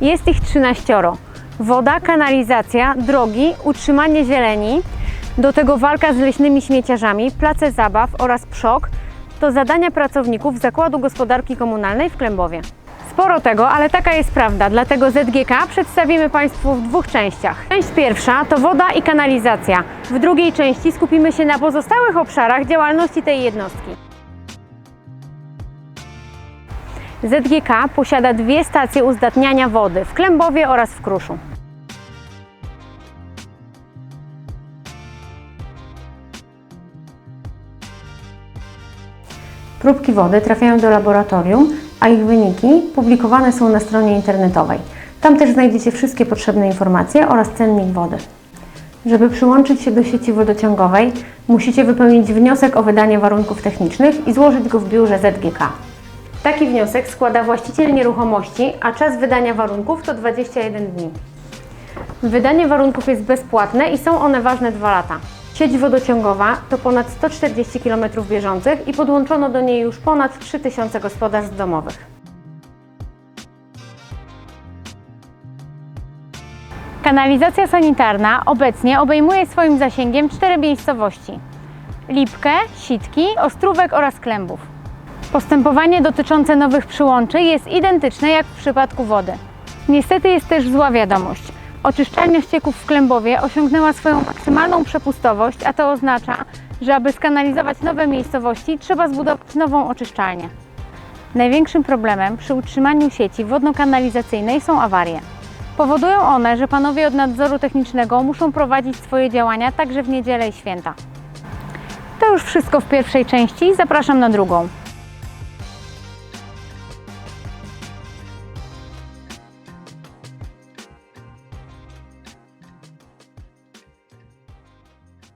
Jest ich 13. Woda, kanalizacja, drogi, utrzymanie zieleni, do tego walka z leśnymi śmieciarzami, place zabaw oraz przok to zadania pracowników Zakładu Gospodarki Komunalnej w Klębowie. Sporo tego, ale taka jest prawda, dlatego ZGK przedstawimy Państwu w dwóch częściach. Część pierwsza to woda i kanalizacja. W drugiej części skupimy się na pozostałych obszarach działalności tej jednostki. ZGK posiada dwie stacje uzdatniania wody w Klębowie oraz w Kruszu. Próbki wody trafiają do laboratorium, a ich wyniki publikowane są na stronie internetowej. Tam też znajdziecie wszystkie potrzebne informacje oraz cennik wody. Żeby przyłączyć się do sieci wodociągowej, musicie wypełnić wniosek o wydanie warunków technicznych i złożyć go w biurze ZGK. Taki wniosek składa właściciel nieruchomości, a czas wydania warunków to 21 dni. Wydanie warunków jest bezpłatne i są one ważne 2 lata. Sieć wodociągowa to ponad 140 km bieżących i podłączono do niej już ponad 3000 gospodarstw domowych. Kanalizacja sanitarna obecnie obejmuje swoim zasięgiem cztery miejscowości: Lipkę, Sitki, Ostrówek oraz Klębów. Postępowanie dotyczące nowych przyłączy jest identyczne jak w przypadku wody. Niestety jest też zła wiadomość. Oczyszczalnia ścieków w Klębowie osiągnęła swoją maksymalną przepustowość, a to oznacza, że aby skanalizować nowe miejscowości, trzeba zbudować nową oczyszczalnię. Największym problemem przy utrzymaniu sieci wodno-kanalizacyjnej są awarie. Powodują one, że panowie od nadzoru technicznego muszą prowadzić swoje działania także w niedzielę i święta. To już wszystko w pierwszej części, zapraszam na drugą.